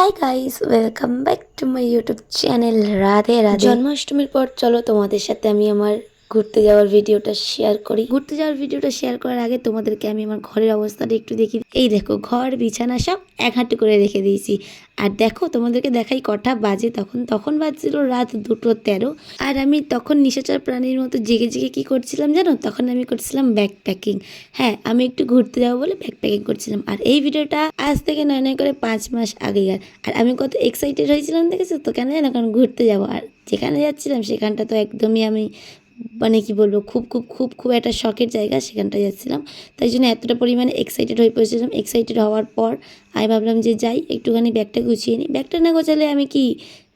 Hi guys welcome back to my YouTube channel Radhe Radhe জন্মাষ্টমীর পর, চলো তোমাদের সাথে আমি আমার ঘুরতে যাওয়ার ভিডিওটা শেয়ার করি। ঘুরতে যাওয়ার ভিডিওটা শেয়ার করার আগে তোমাদেরকে আমি আমার ঘরের অবস্থাটা একটু দেখি। এই দেখো, ঘর, বিছানা সব এক হাঁটু করে রেখে দিয়েছি। আর দেখো, তোমাদেরকে দেখাই কটা বাজে তখন। তখন বাজছিল রাত দুটো তেরো। আর আমি তখন নিশাচার প্রাণীর মতো জেগে জেগে কি করছিলাম জানো? তখন আমি করছিলাম ব্যাক প্যাকিং হ্যাঁ আমি একটু ঘুরতে যাব বলে ব্যাক প্যাকিং করছিলাম। আর এই ভিডিওটা আজ থেকে নয় নয় করে পাঁচ মাস আগেকার আর। আমি কত এক্সাইটেড হয়েছিলাম, দেখেছ? তো কেন জানো? কারণ ঘুরতে যাব। আর যেখানে যাচ্ছিলাম, সেখানটা তো একদমই আমি মানে কি বলব, খুব খুব খুব খুব একটা শখের জায়গা সেখানটা যাচ্ছিলাম। তাই জন্য এতটা পরিমাণে এক্সাইটেড হয়ে পড়েছিলাম। এক্সাইটেড হওয়ার পর, আমি ভাবলাম যে যাই, একটুখানি ব্যাগটা গুছিয়ে নিই। ব্যাগটা না গোছালে আমি কি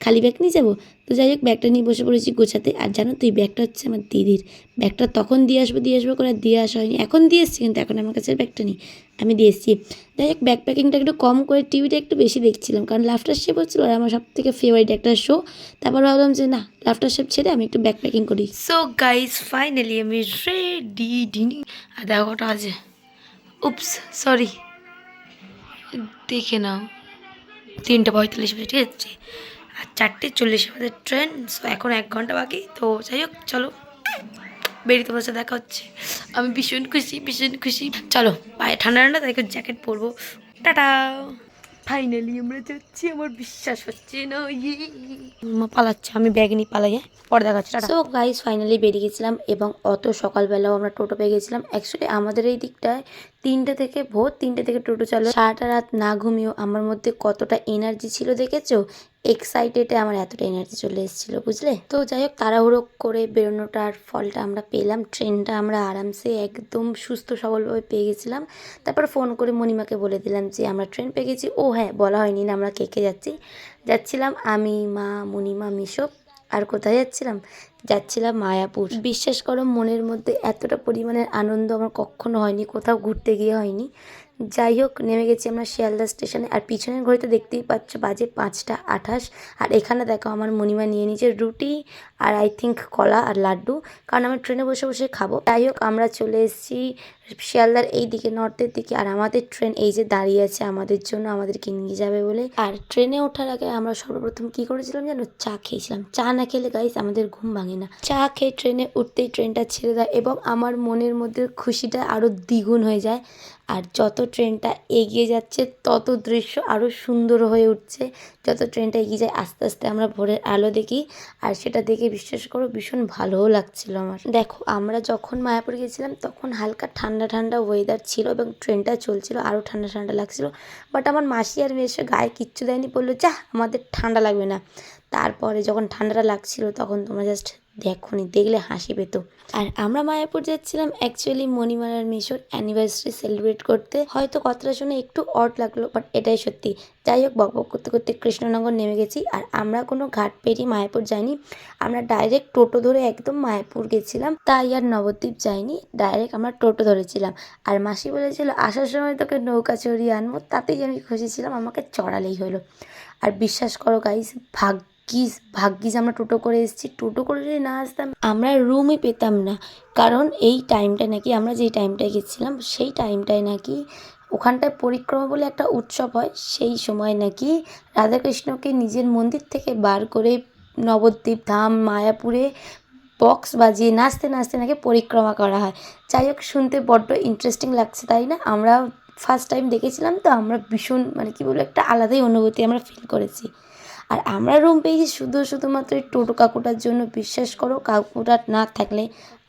খালি ব্যাগ নিয়ে যাব? তো যাই হোক, ব্যাগটা নিয়ে বসে পড়েছি গোছাতে। আর জানো তুই ব্যাগটা হচ্ছে আমার দিদির। ব্যাগটা তখন দিয়ে আসব দিয়ে আসব করে দিয়ে আসা হয়নি। এখন দিয়ে এসছি, কিন্তু এখন আমার কাছে ব্যাগটা নেই। আমি দিয়ে এসছি। যাই হোক ব্যাগ প্যাকিংটা একটু কম করে টিভিটা একটু বেশি দেখছিলাম। কারণ লাফটার শেপ হচ্ছিল আর আমার সব থেকে ফেভারিট একটা শো তারপর ভাবলাম যে না, লাফটার শেপ ছেড়ে আমি একটু ব্যাগ প্যাকিং করি। সো গাইজ ফাইনালি আমি রেডি ডিনি আর দেখো কটা আছে উপস সরি দেখে নাও। তিনটে পঁয়তাল্লিশ মিনিট আছে? আর চারটে চল্লিশ আমাদের ট্রেন সো এখন এক ঘণ্টা বাকি তো যাই হোক চলো। বেরিয়ে তোমার সাথে দেখা হচ্ছে। আমি ভীষণ খুশি ভীষণ খুশি। চলো পায়ে ঠান্ডা ঠান্ডা তাই জ্যাকেট পরবো। টাটা! ফাইনালি আমরা যাচ্ছি আমার বিশ্বাস হচ্ছে না ইয়ে। মা পালাচ্ছে আমি ব্যাগ নিয়ে পালাই হ্যাঁ? পরে দেখাচ্ছি সো গাইস ফাইনালি বেরিয়ে গেছিলাম এবং অত সকালবেলাও আমরা টোটো পেয়ে গেছিলাম। অ্যাকচুয়ালি আমাদের এই দিকটায় তিনটে থেকে, ভোর তিনটে থেকে টোটো চালু সারাটা রাত না ঘুমিয়েও আমার মধ্যে কতটা এনার্জি ছিল দেখেছ? এক্সাইটেডে আমার এতটা এনার্জি চলে এসেছিল, বুঝলে? তো যাই হোক, তাড়াহুড়ো করে বেরোনোটার ফলটা আমরা পেলাম। ট্রেনটা আমরা আরামসে একদম সুস্থ সবলভাবে পেয়ে গেছিলাম। তারপর ফোন করে মণিমাকে বলে দিলাম যে, আমরা ট্রেন পেয়ে গেছি। ও হ্যাঁ বলা হয়নি না, আমরা কে কে যাচ্ছি। যাচ্ছিলাম আমি, মা, মণিমা, মিশো। আর কোথায় যাচ্ছিলাম? যাচ্ছিলাম মায়াপুর। বিশ্বাস করো, মনের মধ্যে এতটা পরিমাণের আনন্দ আমার কখনো হয়নি, কোথাও ঘুরতে গিয়ে হয়নি। যাই হোক, নেমে গেছি আমরা শিয়ালদা স্টেশনে, আর পিছনের ঘড়িতে দেখতেই পাচ্ছ বাজে পাঁচটা আঠাশ। আর এখানে দেখো আমার মণিমা নিয়ে নিয়েছে রুটি, আর আই থিঙ্ক কলা আর লাড্ডু, কারণ আমরা ট্রেনে বসে বসে খাব। যাই হোক, আমরা চলে এসেছি শিয়ালদার এই দিকে, নর্থের দিকে, আর আমাদের ট্রেন এই যে দাঁড়িয়ে আছে আমাদের জন্য, আমাদেরকে নিয়ে যাবে বলে। আর ট্রেনে ওঠার আগে আমরা সর্বপ্রথম কি করেছিলাম জানো? চা খেয়েছিলাম। চা না খেলে গাইস আমাদের ঘুম ভাঙে না। চা খেয়ে ট্রেনে উঠতেই ট্রেনটা ছেড়ে দেয় এবং আমার মনের মধ্যে খুশিটা আরও দ্বিগুণ হয়ে যায়। আর যত ট্রেনটা এগিয়ে যাচ্ছে, তত দৃশ্য আরও সুন্দর হয়ে উঠছে। যত ট্রেনটা এগিয়ে যায়, আস্তে আস্তে আমরা ভোরের আলো দেখি। আর সেটা দেখে বিশ্বাস করো, ভীষণ ভালোও লাগছিল আমার। দেখো, আমরা যখন মায়াপুর গেছিলাম তখন হালকা ঠান্ডা ঠান্ডা ওয়েদার ছিল এবং ট্রেনটা চলছিল আরও ঠান্ডা ঠান্ডা লাগছিল। বাট আমার মাসি আর মেয়ের গায়ে কিচ্ছু দেয়নি, বলল যা আমাদের ঠান্ডা লাগবে না। তারপরে যখন ঠান্ডাটা লাগছিল তখন তোমরা জাস্ট দেখোনি, দেখলে হাসি পেত। আর আমরা মায়াপুর যাচ্ছিলাম অ্যাকচুয়ালি মণিমালার মিশোর অ্যানিভার্সারি সেলিব্রেট করতে। হয়তো কথাটা শুনে একটু অট লাগল বাট এটাই সত্যি। যাই হোক বক বক করতে করতে কৃষ্ণনগর নেমে গেছি, আর আমরা কোনো ঘাট পেরিয়ে মায়াপুর যাইনি। আমরা ডাইরেক্ট টোটো ধরে একদম মায়াপুর গেছিলাম, তাই আর নবদ্বীপ যাইনি ডাইরেক্ট আমরা টোটো ধরেছিলাম। আর মাসি বলেছিল, আসার সময় তোকে নৌকা চড়িয়ে আনব, তাতেই আমি খুশি ছিলাম, আমাকে চড়ালেই হলো। আর বিশ্বাস করো গাইস ভাগ্যিস ভাগ্যিস আমরা টোটো করে এসেছি। টোটো করে যদি না আসতাম, আমরা রুমই পেতাম না। কারণ এই টাইমটায় নাকি, আমরা যেই টাইমটায় গেছিলাম, সেই টাইমটায় নাকি ওখানটায় পরিক্রমা বলে একটা উৎসব হয়। সেই সময় নাকি রাধাকৃষ্ণকে নিজের মন্দির থেকে বার করে নবদ্বীপ ধাম, মায়াপুরে বক্স বাজিয়ে নাচতে নাচতে নাকি পরিক্রমা করা হয়। যাই হোক, শুনতে বড্ড ইন্টারেস্টিং লাগছে, তাই না? আমরা ফার্স্ট টাইম দেখেছিলাম তো, আমরা ভীষণ মানে কি বলব, একটা আলাদাই অনুভূতি আমরা ফিল করেছি। আর আমরা রুম পেয়েছি শুধু শুধুমাত্র এই টোটো কাকুটার জন্য। বিশ্বাস করো কাকুটা না থাকলে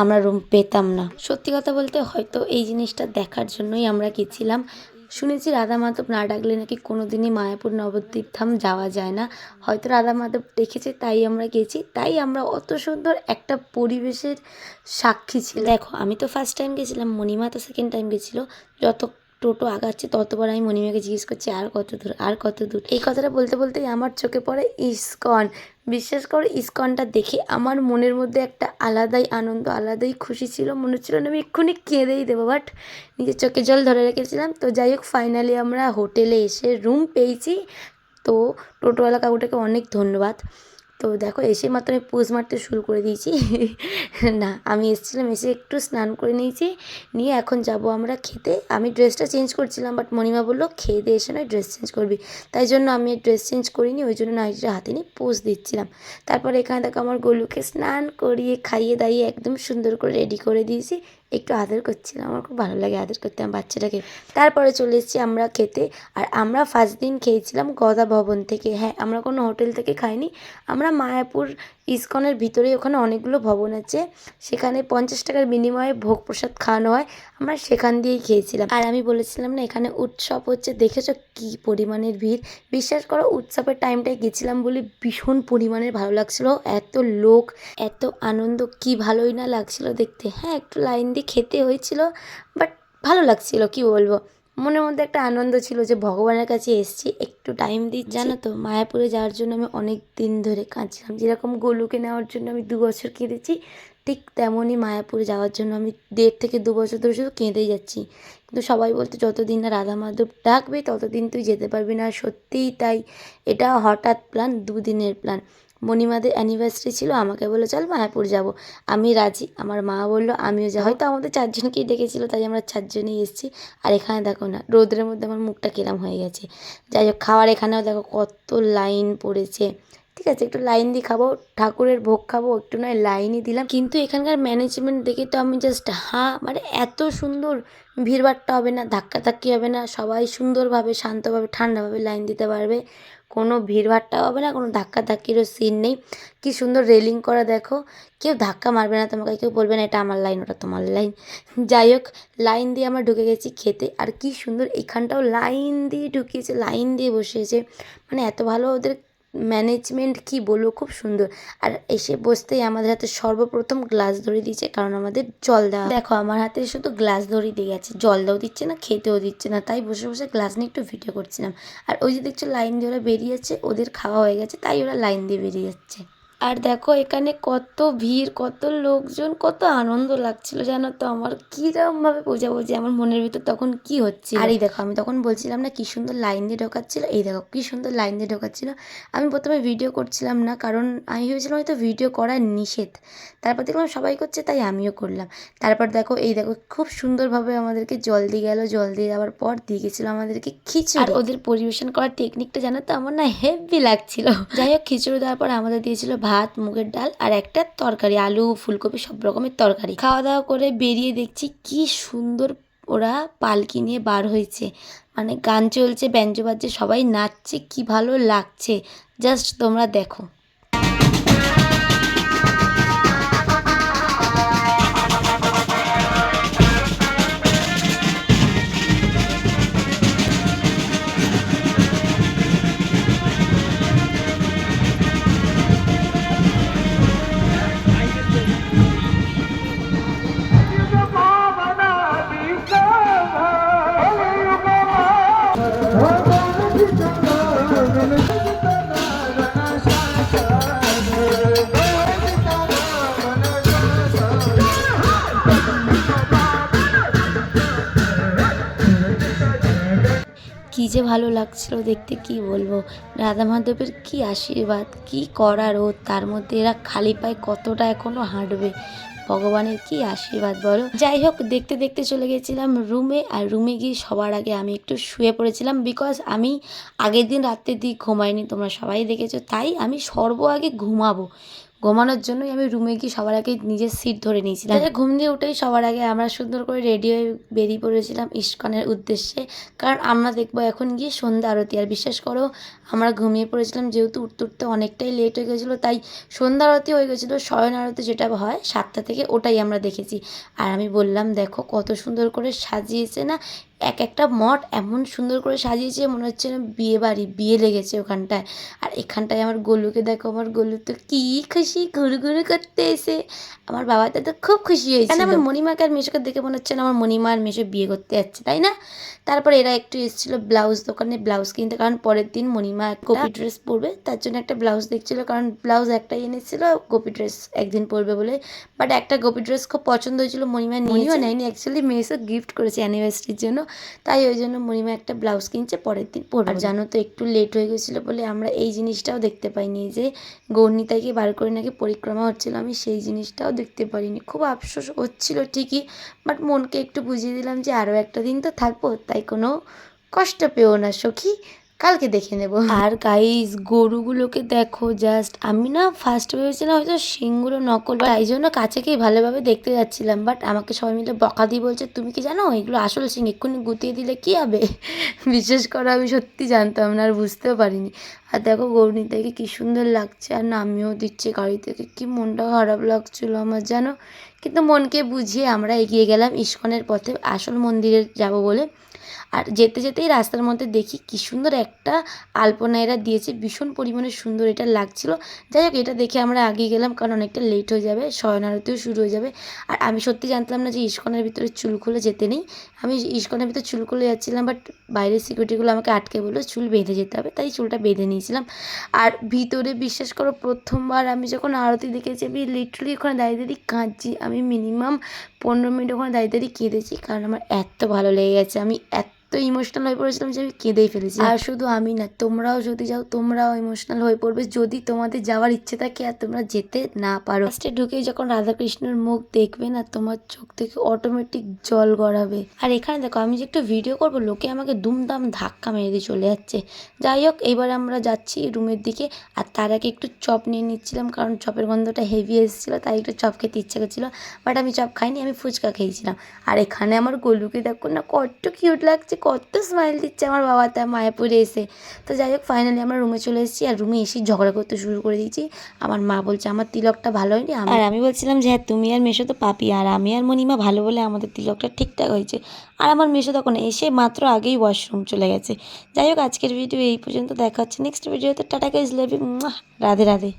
আমরা রুম পেতাম না। সত্যি কথা বলতে হয়তো এই জিনিসটা দেখার জন্যই আমরা গেছিলাম শুনেছি রাধা মাধব না ডাকলে নাকি কোনোদিনই মায়াপুর নবদ্বীপ ধাম যাওয়া যায় না। হয়তো রাধা মাধব দেখেছে, তাই আমরা গেছি। তাই আমরা অত সুন্দর একটা পরিবেশের সাক্ষী ছিল দেখো, আমি তো ফার্স্ট টাইম গেছিলাম, মণিমা তো সেকেন্ড টাইম গেছিল। যত টোটো আগাচ্ছে, ততবার আমি মণিমাকে জিজ্ঞেস করছি, আর কত দূর, আর কত দূর? এই কথাটা বলতে বলতেই আমার চোখে পড়ে ইস্কন। বিশ্বাস করো, ইস্কনটা দেখে আমার মনের মধ্যে একটা আলাদাই আনন্দ, আলাদাই খুশি ছিল। মনে হচ্ছিল আমি এক্ষুনি কেঁদেই দেবো, বাট নিজের চোখে জল ধরে রেখেছিলাম। তো যাই হোক ফাইনালি আমরা হোটেলে এসে রুম পেয়েছি। তো টোটোওয়ালা কাকুটাকে অনেক ধন্যবাদ। তো দেখো এসে মাত্র আমি পোজ মারতে শুরু করে দিয়েছি। না, আমি এসেছিলাম, এসে একটু স্নান করে নিয়েছি, নিয়ে এখন যাব আমরা খেতে। আমি ড্রেসটা চেঞ্জ করছিলাম, বাট মণিমা বলল, খেয়ে দিয়ে এসে নয়, ড্রেস চেঞ্জ করবি। তাই জন্য আমি ড্রেস চেঞ্জ করিনি, ওই জন্য নাইটিটা হাতে নিয়ে পোজ দিচ্ছিলাম। তারপর এখানে দেখো আমার গলুকে স্নান করিয়ে খাইয়ে দাইয়ে একদম সুন্দর করে রেডি করে দিয়েছি। একটু আদর করছিলাম, আমার খুব ভালো লাগে আদর করতে আমার বাচ্চাটাকে। তারপরে চলে এসেছি আমরা খেতে, আর আমরা ফার্স্ট দিন খেয়েছিলাম গদা ভবন থেকে। হ্যাঁ আমরা কোনো হোটেল থেকে খাইনি, আমরা মায়াপুর ইস্কনের ভিতরে ওখানে অনেকগুলো ভবন আছে, সেখানে পঞ্চাশ টাকার বিনিময়ে ভোগ প্রসাদ খাওয়ানো হয়, আমরা সেখান দিয়েই খেয়েছিলাম। আর আমি বলেছিলাম না, এখানে উৎসব হচ্ছে, দেখেছ কী পরিমাণের ভিড়? বিশ্বাস করো, উৎসবের টাইমটায় গেছিলাম বলে ভীষণ পরিমাণের ভালো লাগছিল, এত লোক, এত আনন্দ, কি ভালোই না লাগছিল দেখতে। হ্যাঁ একটু লাইন দিয়ে খেতে হয়েছিল বাট ভালো লাগছিল, কি বলব? মনের মধ্যে একটা আনন্দ ছিল যে ভগবানের কাছে এসেছি, একটু টাইম দিই জানো তো, মায়াপুরে যাওয়ার জন্য আমি অনেক দিন ধরে কাঁদছিলাম। যেরকম গোলুকে নেওয়ার জন্য আমি দু বছর কেঁদেছি, ঠিক তেমনই মায়াপুরে যাওয়ার জন্য আমি দেড় থেকে দু বছর ধরে শুধু কেঁদেই যাচ্ছি। কিন্তু সবাই বলতো, যতদিন না রাধা মাধব ডাকবে, ততদিন তুই যেতে পারবি না। সত্যিই তাই, এটা হঠাৎ প্ল্যান দুদিনের প্ল্যান মণিমাদের অ্যানিভার্সারি ছিল, আমাকে বলল, চল মায়াপুর যাব। আমি রাজি। আমার মা বলল, আমিও যা হয়তো আমাদের চারজনকেই ডেকেছিল, তাই আমরা চারজনেই এসেছি। আর এখানে দেখো না, রোদের মধ্যে আমার মুখটা কিরাম হয়ে গেছে। যাই হোক, খাওয়ার এখানেও দেখো কত লাইন পড়েছে। ঠিক আছে, একটু লাইন দিয়ে খাব ঠাকুরের ভোগ খাব, একটু নয় লাইনই দিলাম। কিন্তু এখানকার ম্যানেজমেন্ট দেখে তো আমি জাস্ট হাঁ মানে এত সুন্দর ভিড়ভাট্টা হবে না, ধাক্কাধাক্কি হবে না, সবাই সুন্দরভাবে, শান্তভাবে, ঠান্ডাভাবে লাইন দিতে পারবে। কোনো ভিড়ভাট্টা হবে না, কোনো ধাক্কা ধাক্কিরও সিন নেই। কি সুন্দর রেলিং করা, দেখো। কেউ ধাক্কা মারবে না তোমাকে, কেউ বলবে না, এটা আমার লাইন ওটা তোমার লাইন যাই হোক লাইন দিয়ে আমরা ঢুকে গেছি খেতে। আর কি সুন্দর, এখানটাও লাইন দিয়ে ঢুকিয়েছে লাইন দিয়ে বসিয়েছে। মানে এত ভালো ওদের ম্যানেজমেন্ট কি বলব, খুব সুন্দর। আর এসে বসতেই আমাদের হাতে সর্বপ্রথম গ্লাস ধরে দিয়েছে, কারণ আমাদের জল দেওয়া। দেখো, আমার হাতে শুধু গ্লাস ধরে দিয়ে গেছে, জল দাও দিচ্ছে না, খেতেও দিচ্ছে না, তাই বসে বসে গ্লাস নিয়ে একটু ভিডিও করছিলাম। আর ওই যে দেখছ লাইন দিয়ে ওরা বেরিয়ে যাচ্ছে ওদের খাওয়া হয়ে গেছে, তাই ওরা লাইন দিয়ে বেরিয়ে যাচ্ছে। আর দেখো এখানে কত ভিড় কত লোকজন কত আনন্দ লাগছিল জানো তো? আমার কীরকমভাবে বোঝাবো যে আমার মনের ভিতর তখন কি হচ্ছে আর এই দেখো আমি তখন বলছিলাম না কি সুন্দর লাইন দিয়ে ঢোকাচ্ছিল। এই দেখো কি সুন্দর লাইন দিয়ে ঢোকাচ্ছিল। আমি প্রথমে ভিডিও করছিলাম না কারণ আমি ভেবেছিলাম হয়তো ভিডিও করা নিষেধ। তারপর দেখলাম সবাই করছে তাই আমিও করলাম। তারপর দেখো এই দেখো খুব সুন্দরভাবে আমাদেরকে জল দিয়ে গেল জল দিয়ে যাওয়ার পর দিয়ে গেছিল আমাদেরকে খিচুড়ি। আর ওদের পরিবেশন করার টেকনিকটা জানো তো আমার না হেভি লাগছিল। যাই হোক খিচুড়ি দেওয়ার পর আমাদের দিয়েছিল ভাত। মুগের ডাল আর একটা তরকারি, আলু, ফুলকপি, সব রকমের তরকারি। খাওয়া দাওয়া করে বেরিয়ে দেখছি কি সুন্দর ওরা পালকি নিয়ে বার হয়েছে। মানে গান চলছে, ব্যঞ্জ বাজছে, সবাই নাচছে, কি ভালো লাগছে। জাস্ট তোমরা দেখো। কী যে ভালো লাগছিল দেখতে, কি বলব? রাধা মাধবের কী আশীর্বাদ, কী করার ও তার মধ্যে এরা খালি পায়ে কতটা এখনও হাঁটবে? ভগবানের কি আশীর্বাদ বলো? যাই হোক, দেখতে দেখতে চলে গেছিলাম রুমে, আর রুমে গিয়ে সবার আগে আমি একটু শুয়ে পড়েছিলাম বিকজ আমি আগের দিন রাত্রের দিক ঘুমাইনি, তোমরা সবাই দেখেছ, তাই আমি সর্ব আগে ঘুমাবো। ঘুমানোর জন্যই আমি রুমে গিয়ে সবার আগে নিজের সিট ধরে নিয়েছিলাম। তাহলে ঘুম দিয়ে উঠেই সবার আগে আমরা সুন্দর করে রেডি হয়ে বেরিয়ে পড়েছিলাম ইস্কনের উদ্দেশ্যে। কারণ আমরা দেখব এখন গিয়ে সন্ধ্যা আরতি। আর বিশ্বাস করো, আমরা ঘুমিয়ে পড়েছিলাম যেহেতু উঠতে উঠতে অনেকটাই লেট হয়ে গেছিল, তাই সন্ধ্যা আরতি হয়ে গেছিল, শয়ন আরতি যেটা হয় সাতটা থেকে ওটাই আমরা দেখেছি। আর আমি বললাম, দেখো কত সুন্দর করে সাজিয়েছে না এক একটা মঠ এমন সুন্দর করে সাজিয়েছে মনে হচ্ছে না বিয়ে বাড়ি বিয়ে লেগেছে ওখানটায়। আর এখানটায় আমার গলুকে দেখো আমার গলু তো কী খুশি ঘুরু ঘুরু করতে এসে। আমার বাবা তো খুব খুশি হয়েছে কেন আমার মণিমাকে আর মেশোকে দেখে মনে হচ্ছে না আমার মণিমা আর মেশো বিয়ে করতে যাচ্ছে তাই না? তারপর এরা একটু এসেছিল ব্লাউজ দোকানে ব্লাউজ কিনতে কারণ পরের দিন মণিমা কপি ড্রেস পরবে তার জন্য একটা ব্লাউজ দেখছিল কারণ ব্লাউজ একটাই এনেছিল গোপি ড্রেস একদিন পরবে বলে। বাট একটা গোপি ড্রেস খুব পছন্দ হয়েছিল মণিমা নিয়েও নেয়নি অ্যাকচুয়ালি মেয়েসও গিফট করেছে অ্যানিভার্সারির জন্য। তাই ওই জন্য মণিমা একটা ব্লাউজ কিনছে পরের দিন পরবে। আর জানো তো একটু লেট হয়ে গেছিল বলে আমরা এই জিনিসটাও দেখতে পাইনি যে গৌর্ণিতাকে বার করে নাকি পরিক্রমা হচ্ছিল আমি সেই জিনিসটাও দেখতে পারিনি। খুব আফসোস হচ্ছিল ঠিকই বাট মনকে একটু বুঝিয়ে দিলাম যে আরও একটা দিন তো থাকব তাই কোনো কষ্ট পেও না সখী। কালকে দেখে নেব। আর গাইস গরুগুলোকে দেখো জাস্ট আমি না ফার্স্ট ভেবেছিলাম হয়তো সিংগুলো নকল বা এই জন্য কাছে গিয়ে ভালোভাবে দেখতে যাচ্ছিলাম বাট আমাকে সবাই মিলে বকা দিয়ে বলছে, তুমি কি জানো? এগুলো আসল সিং এক্ষুনি গুতিয়ে দিলে কি হবে? বিশেষ করে আমি সত্যি জানতাম না, আর বুঝতেও পারিনি। আর দেখো গৌরনীতাকে কী সুন্দর লাগছে, আর নামিয়েও দিচ্ছে গাড়ি থেকে কি মনটা খারাপ লাগছিল আমার, জানো? কিন্তু মনকে বুঝিয়ে আমরা এগিয়ে গেলাম ইস্কনের পথে, আসল মন্দিরে যাব বলে। আর যেতে যেতেই রাস্তার মধ্যে দেখি কি সুন্দর একটা আলপনা এরা দিয়েছে, ভীষণ পরিমাণে সুন্দর এটা লাগছিল। যাই হোক, এটা দেখে আমরা আগে গেলাম কারণ অনেকটা লেট হয়ে যাবে শয়ন আরতিও শুরু হয়ে যাবে। আর আমি সত্যি জানতাম না যে ইস্কনের ভিতরে চুল খুলে যেতে নেই। আমি ইস্কনের ভিতরে চুল খুলে যাচ্ছিলাম বাট বাইরের সিকিউরিটিগুলো আমাকে আটকে বলল চুল বেঁধে যেতে হবে, তাই চুলটা বেঁধে নিয়েছিলাম। আর ভিতরে বিশ্বাস করো, প্রথমবার আমি যখন আরতি দেখেছি, আমি লিটারালি ওখানে দাঁড়িয়ে দাঁড়িয়ে কাঁদছি। আমি মিনিমাম পনেরো মিনিট ওখানে দাঁড়িয়ে দাঁড়িয়ে কেঁদেছি কারণ আমার এত ভালো লেগে গেছে। আমি এত ইমোশনাল হয়ে পড়েছিলাম যে আমি কেঁদেই ফেলেছি। আর শুধু আমি না, তোমরাও যদি যাও, তোমরাও ইমোশনাল হয়ে পড়বে। যদি তোমাদের যাওয়ার ইচ্ছে থাকে আর তোমরা যেতে না পারো ফার্স্টে ঢুকেই যখন রাধাকৃষ্ণের মুখ দেখবে না, তোমার চোখ থেকে অটোমেটিক জল গড়াবে। আর এখানে দেখো, আমি যে একটু ভিডিও করব, লোকে আমাকে দুমদাম ধাক্কা মেরে দিয়ে চলে যাচ্ছে। যাই হোক, এবার আমরা যাচ্ছি রুমের দিকে, আর তার আগে একটু চপ নিয়ে নিচ্ছিলাম, কারণ চপের গন্ধটা হেভি এসেছিল, তাই একটু চপ খেতে ইচ্ছে করছিল। বাট আমি চপ খাইনি, আমি ফুচকা খেয়েছিলাম। আর এখানে আমার গোলুকে দেখো না, কত কিউট লাগছে কত স্মাইল দিচ্ছে আমার বাবা, তার মায়াপুরে এসে। তো যাই হোক ফাইনালি আমরা রুমে চলে এসেছি আর রুমে এসে ঝগড়া করতে শুরু করে দিয়েছি। আমার মা বলছে, আমার তিলকটা ভালো হয়নি আর আমি বলছিলাম যে হ্যাঁ তুমি আর মেশো তো পাপি, আর আমি আর মনিমা ভালো বলে আমাদের তিলকটা ঠিকঠাক হয়েছে। আর আমার মেশো তখন এসে মাত্র আগেই ওয়াশরুম চলে গেছে। যাই হোক, আজকের ভিডিও এই পর্যন্ত দেখা হচ্ছে। নেক্সট ভিডিওতে tata guys love Radhe Radhe.